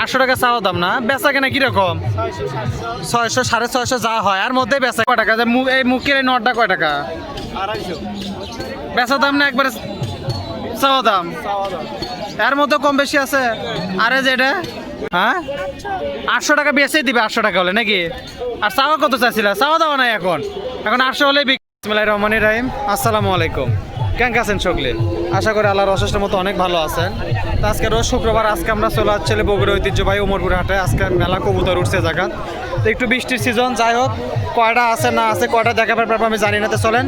আটশো টাকা চাওয়া দাম না? বেচা কেনা কীরকম? ছয়শো সাড়ে ছয়শো যা হয় আর মধ্যে বেচা কয় টাকা? এই মুখের এই নটটা কয় টাকা? বেচা দাম না একবারে চাওয়া দাম? এর মধ্যে কম বেশি আছে? আরে যে এটা? হ্যাঁ? আটশো টাকা বেচেই দিবে আটশো টাকা হলে নাকি? আর চাওয়া কত চাইছিল? চাওয়া দাওয়া নাই এখন। এখন আটশো হলে বিসমিল্লাহির রহমানির রহিম। আসসালামু আলাইকুম। কেন আছেন সকলে আশা করি আল্লাহর অশেষের মতো অনেক ভালো আছেন। তো আজকে রোজ শুক্রবার, আজকে আমরা চলে আসছি বগুড়া ঐতিহ্যবাহী উমরপুর হাটে। আজকে মেলা কবুতর উঠছে জায়গা তো একটু বৃষ্টির সিজন যাই হোক, কয়টা আছে না আছে, কয়টা দেখাবার ব্যাপার আমি জানি না। তো চলেন,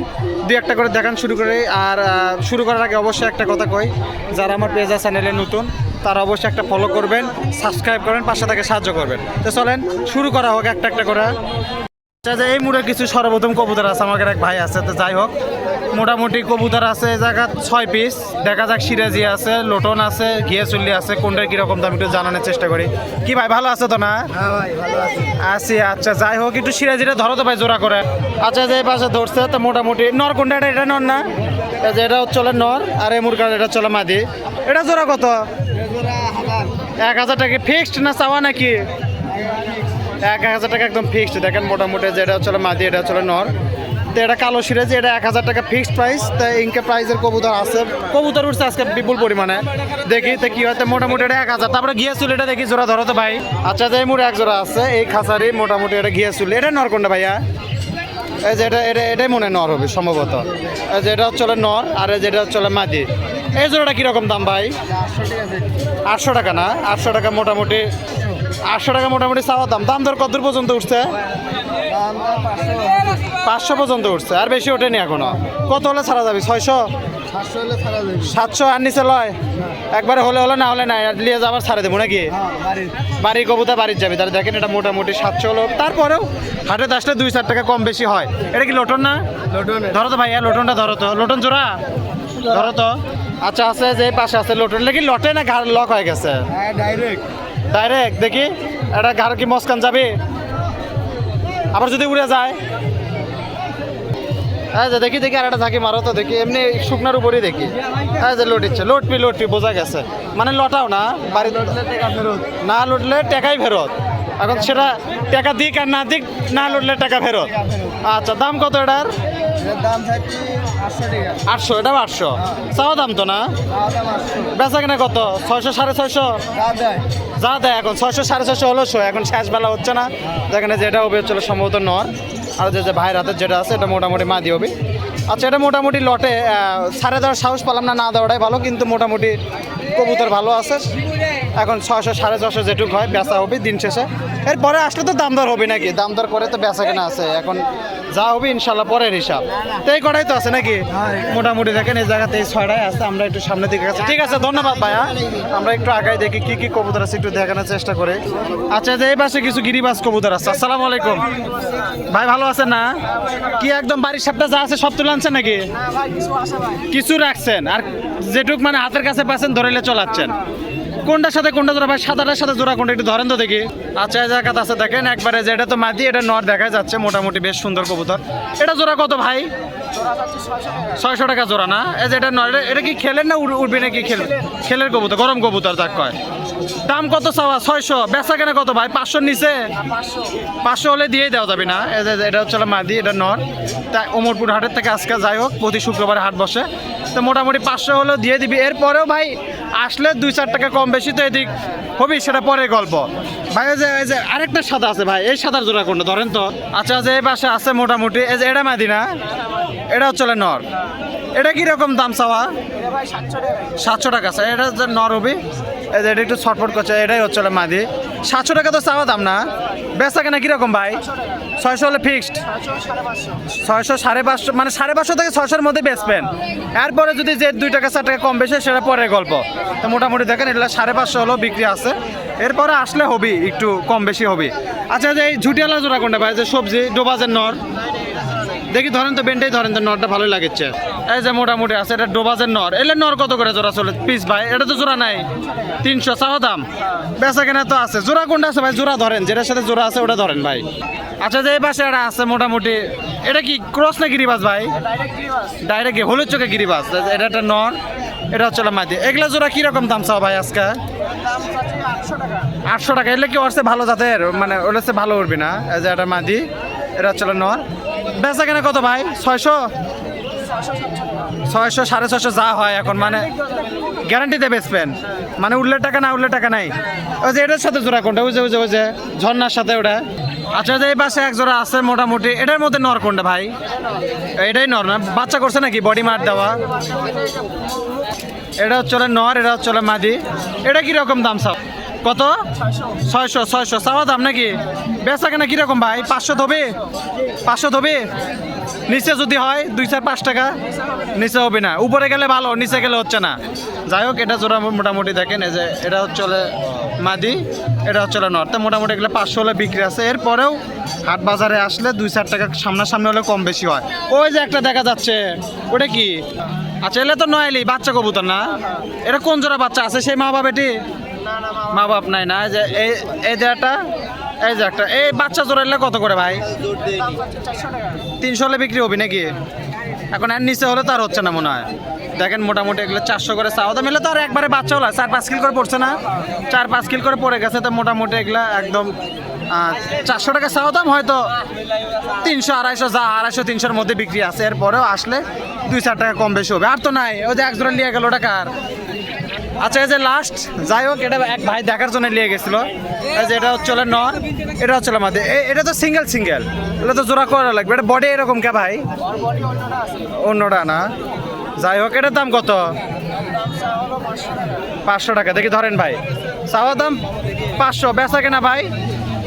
দুই একটা করে দেখান শুরু করি আর শুরু করার আগে অবশ্যই একটা কথা কই, যারা আমার পেজা চ্যানেলে নতুন, তারা অবশ্যই একটা ফলো করবেন সাবস্ক্রাইব করবেন পাশে থেকে সাহায্য করবেন। তো চলেন, শুরু করা হোক একটা একটা করে। এই মুড়ে কিছু সর্বপ্রথম কবুতর আছে, আমাদের এক ভাই আছে। তো যাই হোক মোটামুটি কবুতর আছে জায়গা ছয় পিস দেখা যাক সিরাজি আছে লোটন আছে ঘিয়ে চুল্লি আছে কোনটার কীরকম দাম একটু জানানোর চেষ্টা করি। কি ভাই ভালো আছে তো না? আছি। আচ্ছা যাই হোক একটু সিরাজিটা ধরো তো ভাই জোড়া করে। আচ্ছা যে পাশে ধরছে তো মোটামুটি নর কোনটা? এটা এটা নর না? এটা চলে নর আর এই মুরগার এটা চলে মাদি। এটা জোড়া কত? এক হাজার টাকা ফিক্সড না চাওয়া নাকি? এক হাজার টাকা একদম ফিক্সড দেখেন মোটামুটি যেটা হচ্ছে মাদি এটা হচ্ছে নর। তো এটা কালো সিরাজি এটা এক হাজার টাকা ফিক্সড প্রাইস তো ইনকে প্রাইসের কবুতর আছে। কবুতর উঠছে আজকে বিপুল পরিমাণে। দেখি তো কি হয় তো মোটামুটি এটা এক হাজার। তারপরে গিয়েছিল এটা দেখি জোড়া ধরো তো ভাই। আচ্ছা যে মুড়ে এক জোড়া আছে এই খাসারি মোটামুটি এটা গিয়েছিল এটা নর কোনটা ভাইয়া? এই যে এটা এটা এটাই মনে নর হবে সম্ভবত। এই যে এটা হচ্ছে নর আর এই যেটা হচ্ছে মাদি। এই জোড়াটা কীরকম দাম ভাই? আটশো টাকা না? আটশো টাকা মোটামুটি আটশো টাকা মোটামুটি চাওয়া দাম। দাম দর কত পর্যন্ত উঠছে? পাঁচশো পর্যন্ত উঠছে আর বেশি ওঠেনি এখনও। কত হলে ছাড়া যাবে? ছয়শো? সাতশো আর নিচে লয়? একবারে হলে হলে না হলে নাই আর নিয়ে যাবার ছাড়ে দেবো নাকি? বাড়ির। কবুতা বাড়ির যাবে তাহলে দেখেন এটা মোটামুটি সাতশো হলো। তারপরেও হাটে আসলে দুই চার টাকা কম বেশি হয়। এটা কি লোটন না? ধরো তো ভাইয়া লোটনটা ধরো তো। লোটন জোড়া? ধরো তো। আচ্ছা আছে যে পাশে আছে লোটন। নাকি লটে না ঘাড় লক হয়ে গেছে? ডাইরেক্ট দেখি। এটা ঘাড় কি মস্কান যাবে? আবার যদি উড়ে যায়? যে দেখি দেখি আর একটা ঝাঁকি মারো তো দেখি। এমনি শুকনার উপরেই দেখি। যে লটিচ্ছে লটপি লটপি বোঝা গেছে। মানে লটাও না, বাড়ি না লুটলে টেকাই ফেরত। এখন সেটা টাকা দিক আর না দিক, না লুটলে টাকা ফেরত। আচ্ছা দাম কত এটার? আটশো এটাও আটশো। চাওয়া দাম তো না? বেচা কেনা কত? ছয়শো সাড়ে ছয়শো? যা দেয়। এখন ছয়শো সাড়ে ছয়শো হলো শো এখন শেষ বেলা হচ্ছে না। যেখানে যেটা হবে হচ্ছিল সম্ভবত নর। আর যে যে ভাইয়ের হাতের যেটা আছে এটা মোটামুটি মাদি হবে। আচ্ছা এটা মোটামুটি লটে সাড়ে দেওয়ার সাহস পেলাম না না দেওয়াটাই ভালো কিন্তু মোটামুটি কবুতর ভালো আছে। এখন ছয়শো, সাড়ে ছশো যেটুক হয়, বেচা হবে দিন শেষে। এরপরে আসলে তো দাম দর হবে নাকি? দাম দর করে তো বেচা কেনা আছে। এখন যা হবে ইনশাল্লাহ পরের হিসাব। তো এই কটাই তো আছে নাকি? মোটামুটি দেখেন, এই জায়গাতে এই ছয়টাই আছে, আমরা একটু সামনের দিকে আছে ঠিক আছে, ধন্যবাদ ভাইয়া। আমরা একটু আগাই দেখি কি কি কবুতর আছে, একটু দেখানোর চেষ্টা করি। আচ্ছা যে এই পাশে কিছু গিরিবাস কবুতর আছে। আসসালামু আলাইকুম। ভাই, ভালো আছেন না? কি একদম বাড়ির সাপটা যা আছে, সব তুলে আনছেন নাকি? কিছু রাখছেন। আর যেটুক মানে হাতের কাছে পাচ্ছেন, ধরেলে চলাচ্ছেন। কোনটার সাথে কোনটা জোড়া? ভাই, সাদাটার সাথে জোড়া কোনটা? একটু ধরেন তো দেখি। আচ্ছা জায়গাতে আছে, দেখেন, একবারে যে এটা তো মাদি এটা নর দেখা যাচ্ছে, মোটামুটি বেশ সুন্দর কবুতর। এটা জোড়া কত ভাই? ছয়শো টাকা জোড়া না? এই যে এটা নর, এটা- কি খেলেন না উঠবে নাকি খেল খেলের কবুতর? গরম কবুতর, যাক কয়। দাম কত চাওয়া? ছয়শো। বেচা কেনা কত ভাই? পাঁচশোর নিচে? পাঁচশো হলে দিয়েই দেওয়া যাবে না। এটা হচ্ছে মাদি, এটা নর। তা ওমরপুর হাটের থেকে আজকে যাই হোক, প্রতি শুক্রবার হাট বসে। তো মোটামুটি পাঁচশো হলেও দিয়ে দিবি। এরপরেও ভাই আসলে দুই চার টাকা কম বেশি তো এদিক হবি, সেটা পরে গল্প। ভাই, এই যে এই যে আরেকটা সাদা আছে ভাই, এই সাদার জোড়া কোনটা ধরেন তো? আচ্ছা যে এই পাশে আছে মোটামুটি, এই যে এটা মাদি না? এটা হচ্ছে নর। এটা কীরকম দাম চাওয়া? সাতশো টাকা আছে। এটা নর হবে। এটা একটু ছটফট করছে, এটাই হচ্ছে মাদি। সাতশো টাকা তো চাওয়া দাম না? বেচা কেনা কীরকম ভাই? ছয়শো হলে ফিক্সড ছয়শো সাড়ে পাঁচশো মানে সাড়ে পাঁচশো থেকে ছয়শোর মধ্যে বেচবেন। এরপরে যদি যে দুই টাকা, চার টাকা কম বেশি সেটা পরের গল্প। তো মোটামুটি দেখেন এটা সাড়ে পাঁচশো হলেও বিক্রি আছে। এরপরে আসলে হবি, একটু কম বেশি হবে। আচ্ছা যে এই ঝুটিয়ালা জোড়া কোনটা ভাই? যে সবজি ডোবাজের নর। দেখি ধরেন তো বেন্টেই ধরেন তো নরটা ভালোই লাগছে। এই যে মোটামুটি আছে, এটা ডোবাজের নর। এলে নর কত করে জোড়া চলে? পিস ভাই, এটা তো জোড়া নাই। তিনশো চাওয়া দাম। বেচা কেনা তো আছে। জোড়া কোনটা আছে ভাই? জোড়া ধরেন, যেটার সাথে জোড়া আছে ওটা ধরেন ভাই। আচ্ছা যে এই পাশে এটা আছে মোটামুটি, এটা কি ক্রস না গিরিবাস ভাই? ডাইরেক্ট হলুদ চোখে গিরিবাজ এটা একটা নর, এটা হচ্ছে মাদি। এগুলা জোড়া কীরকম দাম চাও ভাই আজকে? আটশো টাকা। এলে কি ওরসে ভালো জাতের? মানে ওর ভালো উঠবি না? যে এটা মাদি, এটা হচ্ছে নর। বেচা কেনা কত ভাই? ছয়শো? ছয়শো, সাড়ে ছয়শো যা হয় এখন মানে গ্যারান্টিতে বেচবেন। মানে উঠলে টাকা না উঠলে টাকা নাই। ওই যে এটার সাথে জোড়া কোনটা? ওই যে ওই যে ওই যে, ঝর্নার সাথে ওটা। আচ্ছা যে এই পাশে এক জোড়া আছে মোটামুটি। এটার মধ্যে নর কোনটা ভাই? এটাই নর না? বাচ্চা করছে নাকি? বডি মার দেওয়া। এটা হচ্ছে নর, এটা হচ্ছে মাদি। এটা কীরকম দাম সব কত? ছয়শো ছয়শো। চাওয়া দাম নাকি? বেচা কেনা কীরকম ভাই? পাঁচশো ধবে? পাঁচশো ধবে? নিচে যদি হয়, দুই চার পাঁচ টাকা। নিচে হবে না। উপরে গেলে ভালো, নিচে গেলে হচ্ছে না। যাই হোক, এটা জোড়া মোটামুটি দেখেন, এই যে এটা হচ্ছে মাদি, এটা হচ্ছে নর। তো মোটামুটি এগুলো পাঁচশো হলে বিক্রি আছে। এরপরেও হাট বাজারে আসলে দুই চার টাকা সামনাসামনি হলে কম বেশি হয়। ওই যে একটা দেখা যাচ্ছে, ওটা কি? আচ্ছা এলে তো নয়ালি, বাচ্চা কবুতর না? এটা কোন জোড়া বাচ্চা আছে? সেই মা বাবা এটি মা বাপ নাই না? যে, এই যে একটা, এই যে একটা। এই বাচ্চা জোড়া এলে কত করে ভাই? তিনশো হলে বিক্রি হবে নাকি? এখন আর নিচে হলে তো আর হচ্ছে না মনে হয়। দেখেন মোটামুটি এগুলো চারশো করে চাওয়া। দাম তো আর একবারে বাচ্চা হলো। চার, পাঁচ কিল করে পড়ছে না? চার, পাঁচ কিল করে পড়ে গেছে তো মোটামুটি এগুলা একদম চারশো টাকা চাওয়া দাম হয়তো তিনশো, আড়াইশো, যা আড়াইশো, তিনশোর মধ্যে বিক্রি আছে। এরপরেও আসলে দুই চার টাকা কম বেশি হবে। আর তো নাই। ওই যে এক জোড়া নিয়ে গেল টাকার আচ্ছা এই যে লাস্ট যাই হোক, এটা এক ভাই দেখার জন্য নিয়ে গেছিল। এই যে এটা হচ্ছে নর, এটা হচ্ছে আমাদের এটা তো সিঙ্গেল সিঙ্গেল এটা তো জোড়া করা লাগবে। এটা বডি এরকম কে ভাই? অন্যটা না। যাই হোক, এটার দাম কত? পাঁচশো টাকা। দেখি ধরেন ভাই। চাওয়া দাম পাঁচশো। বেচা কেনা ভাই?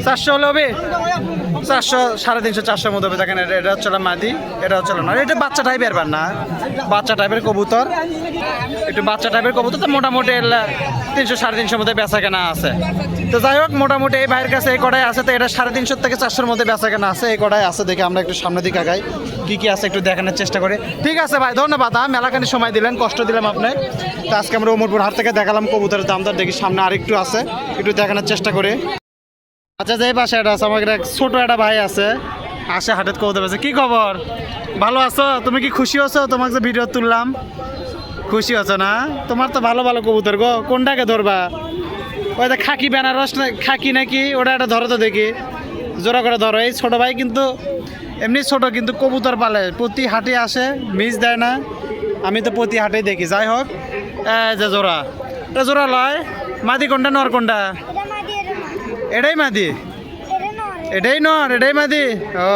চারশো হলে হবে? চারশো, সাড়ে তিনশো, চারশোর মধ্যে হবে। দেখেন, এটা হচ্ছে মাদি, এটা হচ্ছে নর। এটা বাচ্চা টাইপের বার না। বাচ্চা টাইপের কবুতর। একটু বাচ্চা টাইপের কবুতর তো মোটামুটি তিনশো, সাড়ে তিনশোর মধ্যে বেচা কেনা আছে। তো যাই হোক, মোটামুটি এই ভাইয়ের কাছে এই কটাই আছে। তো এটা সাড়ে তিনশো থেকে চারশোর মধ্যে বেচা কেনা আছে। এই কটাই আছে দেখে আমরা একটু সামনের দিকে আগাই। কী কী আছে একটু দেখানোর চেষ্টা করি। ঠিক আছে ভাই, ধন্যবাদ হ্যাঁ মেলাখানি সময় দিলেন, কষ্ট দিলাম আপনি তো আজকে আমরা উমরপুর হাট থেকে দেখালাম কবুতরের দাম দর দেখি সামনে আরেকটু আছে। একটু দেখানোর চেষ্টা করি। আচ্ছা যে পাশে একটা আছে, আমাকে একটা ছোট একটা ভাই আছে। আসে হাটের কবুতর আছে কি খবর? ভালো আছো? তুমি কি খুশি আছো? তোমাকে যে ভিডিও তুললাম। খুশি আছো না? তোমার তো ভালো ভালো কবুতর গো। কোনটাকে ধরবা? ওই যে খাকি বেনারস খাকি নাকি? ওটা একটা ধরো তো দেখি। জোড়া করে ধরো। এই ছোট ভাই কিন্তু এমনি ছোট, কিন্তু কবুতর পালে। প্রতি হাটে আসে মিস দেয় না। আমি তো প্রতি হাটেই দেখি। যাই হোক, এই যে জোড়া। এটা জোড়া লয়। মাদি কোনটা, নর কোনটা? এটাই মাদি? এটাই নর। এটাই মাদি? ও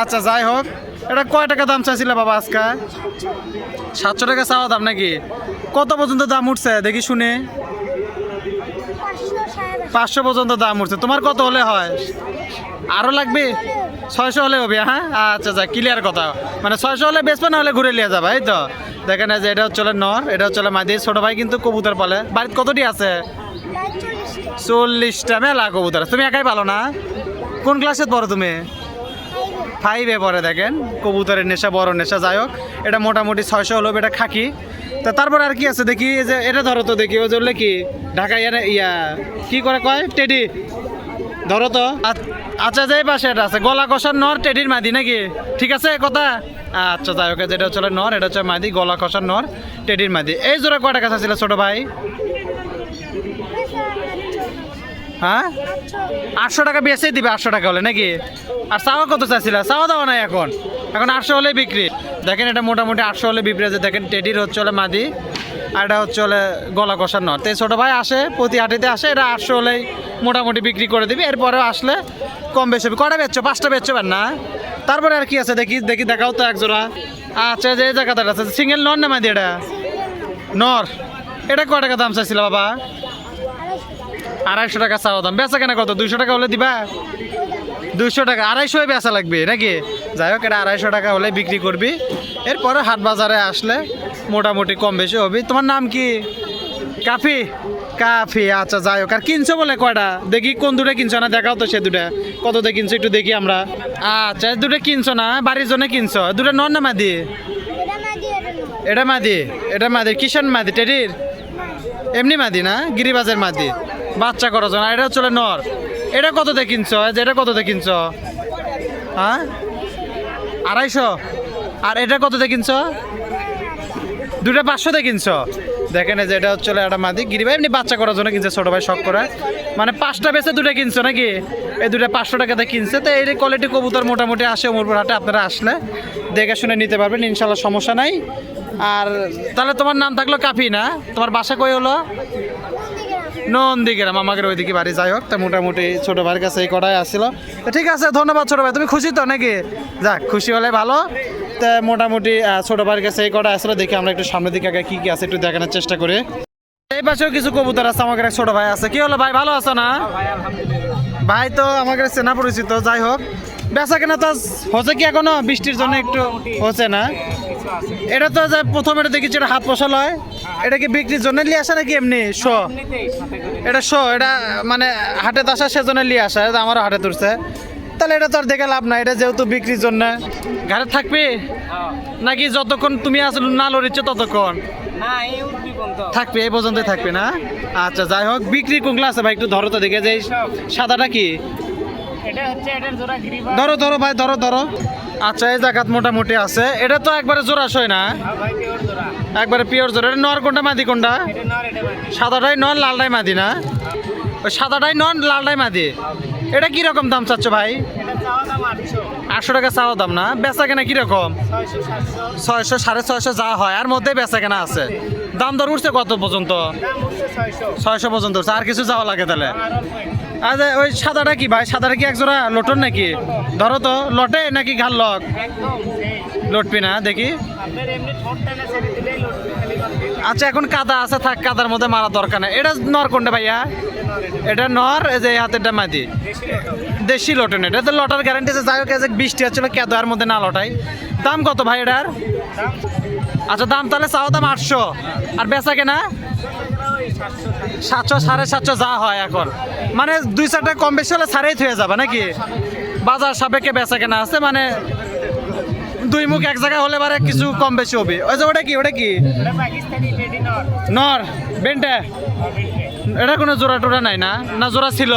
আচ্ছা যাই হোক। এটা কয় টাকা দাম চাইছিল বাবা আজকে? সাতশো টাকা চাওয়া দাম নাকি? কত পর্যন্ত দাম উঠছে? দেখি শুনে। পাঁচশো পর্যন্ত দাম উঠছে। তোমার কত হলে হয়? আরও লাগবে? ছয়শো হলে হবে হ্যাঁ? আচ্ছা আচ্ছা ক্লিয়ার কথা। মানে ছয়শো হলে বেচবে না হলে ঘুরে নিয়ে যাবে এই তো? দেখেন যে এটা হচ্ছে নর এটা হচ্ছে মাদি। ছোট ভাই কিন্তু কবুতর পালে। বাড়িতে কতটি আছে? চল্লিশটা মেলা কবুতর তুমি একাই পালো না? কোন ক্লাসে পড়ো তুমি? ফাইভে পরে দেখেন, কবুতরের নেশা, বড় নেশা, যাই হোক, এটা মোটামুটি ছয়শো হলো এটা খাকি। তা তারপর আর কি আছে দেখি যে এটা ধরো তো দেখি, ওই জন্য কি ঢাকা ইয়া ইয়া, কি করে কয়? টেডি ধরো তো। আচ্ছা যে এই পাশে এটা আছে, গলা কষার নর টেডির মাদি নাকি? ঠিক আছে কথা? আচ্ছা যাই হোক যেটা হচ্ছে নর, এটা হচ্ছে মাদি, গলা কষার নর টেডির মাদি। এই জোড়া কয় টাকা ছিল ছোট ভাই? হ্যাঁ? আটশো টাকা বেচেই দিবে আটশো টাকা হলে নাকি? আর চাওয়া কত চাইছিল চাওয়া দাওয়া নাই এখন। এখন আটশো হলে বিক্রি। দেখেন এটা মোটামুটি আটশো হলে বিক্রি আছে দেখেন টেডির হচ্ছে হলে মাদি আর এটা হচ্ছে হলে গলা কষার নর। তো এই ছোটো ভাই আসে প্রতি হাটিতে আসে এটা আটশো হলেই মোটামুটি বিক্রি করে দিবি। এরপরেও আসলে কম বেশি হবে। কটা বেচছো? পাঁচটা বেচছো না? তারপরে আর কি আছে? দেখি দেখি দেখাও তো একজোড়া। আচ্ছা যে জায়গাটা আছে। সিঙ্গেল নর না মাদি এটা? নর। এটা কয় টাকা দাম চাইছিল বাবা? আড়াইশো টাকা চাওয়া দাম। বেচা কেনা কত? দুইশো টাকা হলে দিবা? দুইশো টাকা। আড়াইশোই বেচা লাগবে নাকি? যাই হোক এটা আড়াইশো টাকা হলে বিক্রি করবি। এরপরে হাট বাজারে আসলে মোটামুটি কম বেশি হবে। তোমার নাম কি? কাফি? কাফি আচ্ছা যাই হোক। আর কিনছো বলে কয়টা? দেখি কোন দুটো কিনছো না দেখাও তো সে দুটা। কত দিয়ে কিনছো একটু দেখি আমরা। আচ্ছা দুটো কিনছো না বাড়ির জন্য কিনছো? দুটো নন না মাদি? এটা মাদি এটা মাদি। এটা মাদি? টেডির? এমনি মাদি না? গিরিবাজের মাদি। বাচ্চা করার জন্য এটা হচ্ছে নর। এটা কত দিয়ে কিনছ? এটা কত দিয়ে কিনছ? হ্যাঁ? আড়াইশো? আর এটা কত কিনছ? দুটো পাঁচশোতে কিনছো? দেখেন যে এটা হচ্ছে একটা মাদি গিরি ভাই এমনি বাচ্চা করার জন্য কিনছে ছোটো ভাই শখ করে। মানে পাঁচটা বেচে দুটো কিনছো নাকি? এই দুটো পাঁচশো টাকাতে কিনছে। তো এই কোয়ালিটি কবুতর মোটামুটি আসে উমরপুর হাটে, আপনারা আসলে দেখে শুনে নিতে পারবেন ইনশাল্লাহ সমস্যা নাই। আর তাহলে তোমার নাম থাকল কাফি না? তোমার বাসা কই হলো? নন্দীগ্রাম, আমাদের ওইদিকে বাড়ি। যাই হোক, তা মোটামুটি ছোট ভাইয়ের কাছে এই কটাই আসছিল ঠিক আছে, ধন্যবাদ ছোট ভাই। তুমি খুশি তো নাকি? যাক, খুশি হলে ভালো। তা মোটামুটি ছোট ভাইয়ের কাছে এই কটা আসলে। দেখি আমরা একটু সামনের দিকে আগে কি কি আছে, একটু দেখানোর চেষ্টা করি। এই পাশেও কিছু কবুতর আছে, আমাদের এক ছোট ভাই আছে। কি হলো ভাই, ভালো আছো না? ভাই তো আমাদের চেনা পরিচিত, যাই হোক। বেচা কেনা তো হচ্ছে কি এখনও? বৃষ্টির জন্য একটু হচ্ছে না। এটা তো যে প্রথম এটা দেখেছি এটা হাত পশাল হয়। এটা কি বিক্রির জন্য নিয়ে আসা নাকি এমনি? শো। এটা শো এটা মানে হাটে আসা সেজন্য নিয়ে আসা আমারও হাটে তুলছে তাহলে এটা তো আর দেখে লাভ নাই এটা যেহেতু বিক্রির জন্য। ঘরে থাকবি? নাকি যতক্ষণ তুমি আসলে না লড়িচ্ছ ততক্ষণ? না এই পর্যন্ত। থাকবে এই পর্যন্তই থাকবে না? আচ্ছা যাই হোক বিক্রি কোনগুলো আছে ভাই একটু ধরো তো দেখে যে সাদাটা কি? ধরো ধরো ভাই ধরো ধরো। আচ্ছা এই জায়গাত মোটামুটি আছে। এটা তো একবারে জোড়াশয় না? জোড়া। একবারে পিওর জোড়া। এটা নর কোনটা মাদি কোনটা? সাদাটাই নন লালটাই মাদি না? ওই সাদাটাই নন লালটাই মাদি। এটা কি রকম দাম চাচ্ছ ভাই? আটশো। টাকা চাওয়া দাম না? বেচা কেনা কীরকম ছয়শো সাড়ে ছয়শো যা হয় আর মধ্যে বেচা কেনা আছে। দাম দর উঠছে কত পর্যন্ত? ছয়শো। পর্যন্ত উঠছে। আর কিছু যাওয়া লাগে তাহলে। আচ্ছা ওই সাদাটা কি ভাই? সাদাটা কি একজোড়া লোটন নাকি? ধরো তো, লটে নাকি ঘাল লক? লটবি না, দেখি। আচ্ছা এখন কাদা আছে, থাক, কাদার মধ্যে মারা দরকার নেই। এটা নর কোনটা ভাইয়া? এটা নর, এই যে হাতেরটা মাদি দেশি লটন এটা। তো লটার গ্যারান্টি আছে। যাই হোক বৃষ্টি হচ্ছিল কেদার মধ্যে না লটাই। দাম কত ভাই এটার? আচ্ছা দাম তাহলে চাও দাম আটশো। আর বেচা কেনা? সাতশো, সাড়ে সাতশো যা হয় এখন। মানে দুই চারটা কম বেশি হলে ছাড়াই থয়ে যাবে, নাকি? বাজার সাপেক্ষে বেচা কেনা আছে মানে দুই মুখ এক জায়গায় হলে বারে কিছু কম বেশি হবে। ওই যে ওটা কি ওটা কি? নর, বেন্টে। এটা কোনো জোড়া টোড়া নাই না? না জোড়া ছিল?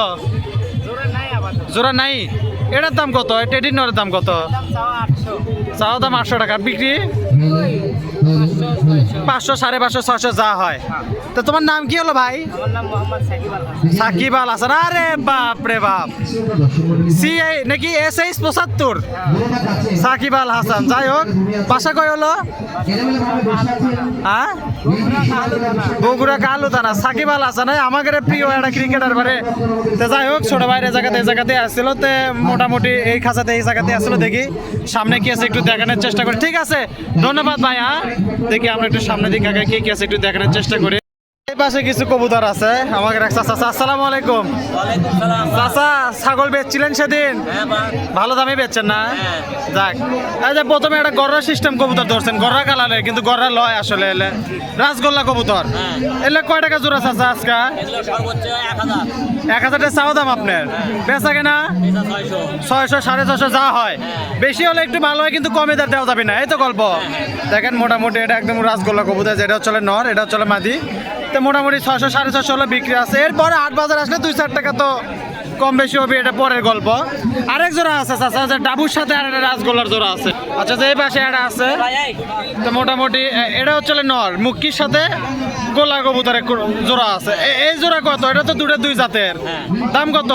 জোড়া নাই? এটার দাম কত? টেডি নরের দাম কত? চাওয়া দাম আটশো টাকা। বিক্রি? পাঁচশো সাড়ে পাঁচশো ছয়শো যা হয়। তো তোমার নাম কি হলো ভাই? সাকিব আল হাসান। আরে বাপ রে বাপ। সি নাকি এস এইচ পঁচাত্তর? সাকিব আল হাসান। যাই হোক বাসা কই হলো? হ্যাঁ? বগুড়া কালো দানা সাকিব আল হাসান আমাদের প্রিয় একটা ক্রিকেটার বারে। তো যাই হোক, ছোট ভাইয়ের এই জায়গাতে এই জায়গাতে আসছিল। তো মোটামুটি এই খাঁচাতে, এই জায়গাতে আসছিল দেখি। সামনে কি আছে একটু দেখানোর চেষ্টা করি। ঠিক আছে, ধন্যবাদ ভাই হ্যাঁ দেখি আমরা একটু সামনে দিকে কি কি আছে একটু দেখানোর চেষ্টা করি। এই পাশে কিছু কবুতর আছে আমাকে এক চাচা আসসালামু আলাইকুম। চাচা ছাগল বেচছিলেন সেদিন? ভালো দামে বেচছেন না? যাক এই যে প্রথমে একটা গররা সিস্টেম কবুতর ধরছেন গররা কালারে কিন্তু গররা লয় আসলে এলে রাসগোল্লা কবুতর। এলে কয় টাকা জোড়া চাচা আজকা? এক হাজার। এক হাজার টাকা চাওয়া দাম আপনার? বেচা কেনা? ছয়শো। সাড়ে ছয়শো যা হয়। বেশি হলে একটু ভালো হয় কিন্তু কমে দাম দেওয়া যাবে না এই তো গল্প। দেখেন মোটামুটি এটা একদম রাসগোল্লা কবুতর যেটা হচ্ছে নর এটা হচ্ছে মাদি। তো মোটামুটি ছশো সাড়ে ছশো হলো বিক্রি আছে। এরপরে আট বাজার আসলে দুই চার টাকা তো কম বেশি হবে, এটা পরের গল্প। আরেক জোড়া আছে, চাচা যে ডাবুর সাথে আর একটা রাসগোল্লার জোড়া আছে। আচ্ছা যে এই পাশে একটা আছে, তো মোটামুটি এটা হচ্ছে নর, মুক্কির সাথে গোলা কবুতরের জোড়া আছে। এই জোড়া কত? এটা তো দুটো দুই জাতের। দাম কত?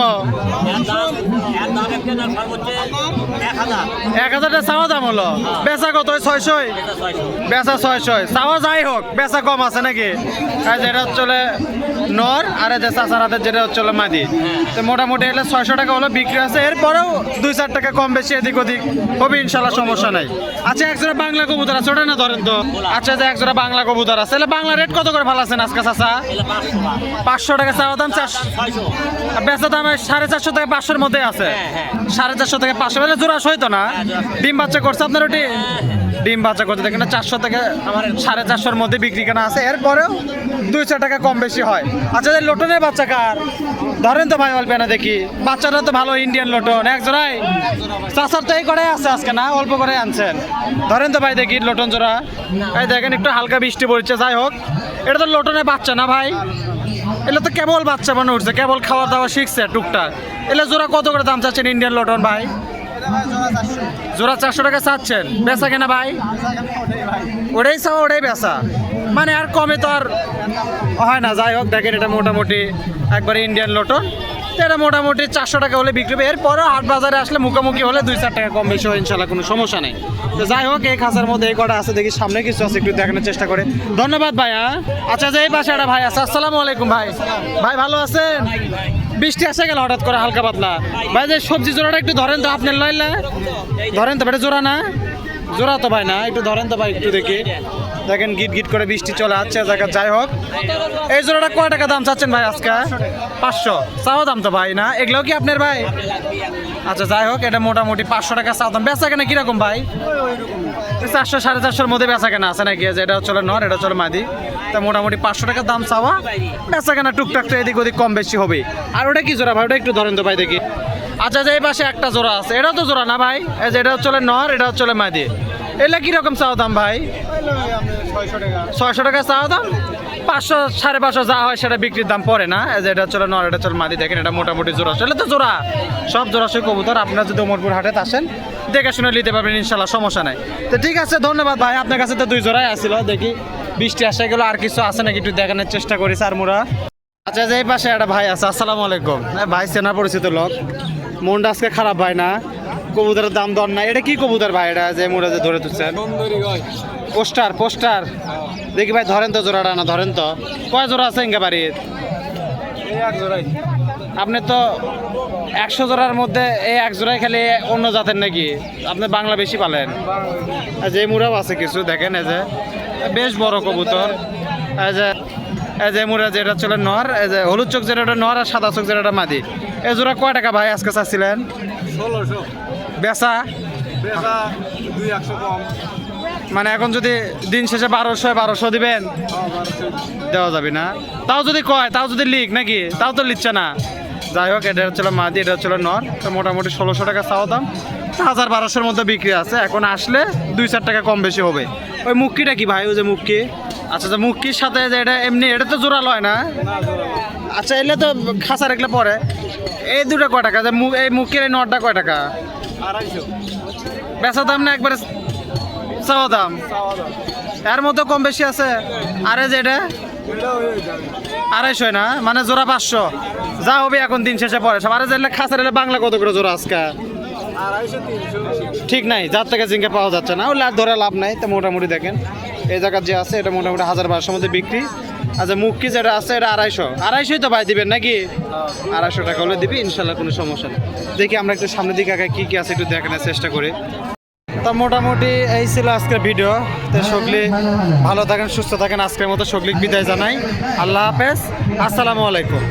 এক হাজারটা চাওয়া দাম হলো। বেচা কত? ওই ছয়শই? বেচা ছয় ছয়শই। চাওয়া যাই হোক, বেচা কম আছে নাকি? যেটা হচ্ছে নর, আর চাচার হাতের যেটা হচ্ছে মাদি। তো মোটামুটি এলে ছয়শো টাকা হলো, বিক্রি আছে। এরপরেও দুই চার টাকা কম বেশি, এদিক ওদিক হবে, ইনশাল্লাহ সমস্যা নাই। আচ্ছা একজোড়া বাংলা কবুতর আছে, ওটা না ধরেন তো? আচ্ছা যে একজোড়া বাংলা কবুতর আছে, তাহলে বাংলা রেট কত করে ভালো আছেন আজকে, চাচা? পাঁচশো টাকা চাওয়া দাম, চারশো বেচা দাম সাড়ে চারশো থেকে পাঁচশোর মধ্যে আছে। সাড়ে চারশো থেকে পাঁচশো মানে জোড়া সইতো না? ডিম বাচ্চা করছে, আপনার ওটি ডিম বাচ্চা করতে দেখেন, চারশো থেকে আমার সাড়ে চারশোর মধ্যে বিক্রি কেনা আছে। এরপরেও দুইশো টাকা কম বেশি হয়। আচ্ছা যে লোটনের বাচ্চা কার? ধরেন তো ভাই, অল্প না দেখি। বাচ্চাটা তো ভালো ইন্ডিয়ান লোটন। এক জোড়াই? চাষার তো এই করে আছে আজকে, না? অল্প করে আনছেন। ধরেন তো ভাই, দেখি লোটন জোড়া। এই দেখেন, একটু হালকা বৃষ্টি পড়ছে, যাই হোক। এটা তো লোটনের বাচ্চা না ভাই? এগুলো তো কেবল বাচ্চা মনে উঠছে কেবল খাওয়া দাওয়া শিখছে টুকটাক। এলে জোড়া কত করে দাম চাচ্ছেন ইন্ডিয়ান লটন ভাই? জোড়া চারশো টাকা চাচ্ছেন। বেচা কেনা ভাই? ওটাই চাও ওটাই বেচা। মানে আর কমে তো আর হয় না। যাই হোক, দেখেন এটা মোটামুটি একবারে ইন্ডিয়ান লটন এটা মোটামুটি চারশো টাকা হলে বিক্রি হবে হাট বাজারে আসলে মুখোমুখি হলে দুই চার টাকা কম বেশি হয় ইনশাল্লাহ, কোনো সমস্যা নেই। তো যাই হোক, এই খাঁচার মধ্যে এই কটা আছে, দেখি সামনে কিছু আছে, একটু দেখানোর চেষ্টা করে। ধন্যবাদ ভাই হ্যাঁ আচ্ছা যে এই পাশে একটা ভাই আছে, আসসালামু আলাইকুম ভাই। ভাই, ভালো আছেন? বৃষ্টি আসে গেল হঠাৎ করে, হালকা পাতলা। ভাই, যে সবজি জোড়াটা একটু ধরেন তো, আপনার লইলে। ধরেন তো এটা জোড়া না? জোড়া তো ভাই না, একটু ধরেন তো ভাই, একটু দেখি। দেখেন গিট গিট করে বৃষ্টি চলে আসছে জায়গা যাই হোক। এই জোড়াটা কয় টাকা দাম চাচ্ছেন ভাই আজকে? পাঁচশো। চাও দাম তো ভাই, না? এগুলোও কি আপনার ভাই? আচ্ছা যাই হোক, এটা মোটামুটি পাঁচশো টাকা চাও দাম। বেচা কেনা কীরকম ভাই? চারশো, সাড়ে চারশোর মধ্যে বেচা কেনা আছে নাকি? যে এটা চলে নর, এটা চলে মাদি। তা মোটামুটি পাঁচশো টাকা দাম চাওয়া। বেচা কেনা টুকটাক তো এদিক ওদিক কম বেশি হবে আর ওটা কি জোড়া ভাই? ওটা একটু ধরেন তো ভাই দেখি। আচ্ছা যে এই পাশে একটা জোড়া আছে। এটাও তো জোড়া না ভাই? এই যে এটা চলে নর, এটা চলে মাদি। এগুলা কীরকম চাও দাম ভাই? ছয়শো টাকা চাওয়া দাম? পাঁচশো, সাড়ে পাঁচশো যা হয় সেটা বিক্রির দাম পড়ে না। যে এটা চলে নর, এটা চলে মাদি, দেখেন এটা মোটামুটি জোড়া। এটা তো জোড়া, সব জোড়া সে কবুতর। আপনারা যদি ওমরপুর হাটে আসেন, দেখে শুনে নিতে পারবেন ইনশাল্লাহ সমস্যা নাই। তো ঠিক আছে, ধন্যবাদ ভাই, আপনার কাছে তো দুই জোড়াই আসছিল দেখি বৃষ্টি আসে গেলো, আর কিছু আছে নাকি একটু দেখানোর চেষ্টা করি, স্যার মুরা। আচ্ছা যে এই পাশে একটা ভাই আছে, আসসালামু আলাইকুম। ভাই, চেনা পরিচিত লোক। মনটা আজকে খারাপ ভাই না। কবুতরের দাম দর নাই। এটা কি কবুতর ভাই? এটা যে মোড়া যে ধরে তুলছেন পোস্টার পোস্টার। দেখি ভাই ধরেন তো জোড়াটা না ধরেন তো। কয় জোড়া আছে ইঙ্গা বাড়ির? আপনি তো একশো জোড়ার মধ্যে এই এক জোড়াই খালি অন্য জাতের নাকি? আপনি বাংলা বেশি পালেন। যে মুড়াও আছে কিছু দেখেন এই যে। বেশ বড় কবুতর। এই যে এই যে মুড়া যেটা চলে নর এই যে হলুদ চোখ যেটা নর আর সাদা চোখ যেটা মাদি। এই জোড়া কয় টাকা ভাই আজকে চাচ্ছিলেন? ষোলোশো। বেচা? বেচা দুই একশো কম। মানে এখন যদি দিন শেষে বারোশো বারোশো দিবেন? হ্যাঁ, দেওয়া যাবে না। তাও যদি কয় তাও যদি লিখ নাকি? তাও তো লিখছে না। যাই হোক এটা হচ্ছিল মাদি এটা হচ্ছিল নর। তো মোটামুটি ষোলোশো টাকা চাওয়া দাম। হাজার বারোশোর মধ্যে বিক্রি আছে। এখন আসলে দুই চার টাকা কম বেশি হবে। ওই মুক্কিটা কি ভাই? ওই যে মুক্কি। আচ্ছা যে মুক্কির সাথে যে এটা এমনি এটা তো জোড়া লয় না? আচ্ছা এলে তো খাসা রাখলে পরে। এই দুটা কয় টাকা? যে এই মুক্কির এই নটটা কয় টাকা? বেচা দাম না একবারে চাওয়া দাম? এর মধ্যে কম বেশি আছে? আরে যে এটা? এটাও যাবে। আড়াইশো না? মানে জোড়া পাঁচশো। যা হবে এখন দিন শেষে পরে। সব আরে যেটা খাসার এলে বাংলা কত করে জোড়া আজকে? ঠিক নাই যার থেকে জিঙ্কে পাওয়া যাচ্ছে না। ওই ধরে লাভ নাই তো মোটামুটি দেখেন। এই জায়গার যে আছে, এটা মোটামুটি হাজার বারোশোর মধ্যে বিক্রি। আচ্ছা মুখকি যেটা আছে, এটা আড়াইশো। আড়াইশোই তো ভাই দিবেন নাকি? আড়াইশো টাকা হলে দিবি, ইনশাল্লাহ কোনো সমস্যা নেই। দেখি আমরা একটু সামনের দিকে আগে কী কী আছে একটু দেখানোর চেষ্টা করি। তো মোটামুটি এই ছিল আজকের ভিডিও। তো সকলি ভালো থাকেন, সুস্থ থাকেন। আজকের মতো সকলিক বিদায় জানাই। আল্লাহ হাফেজ। আসসালামু আলাইকুম।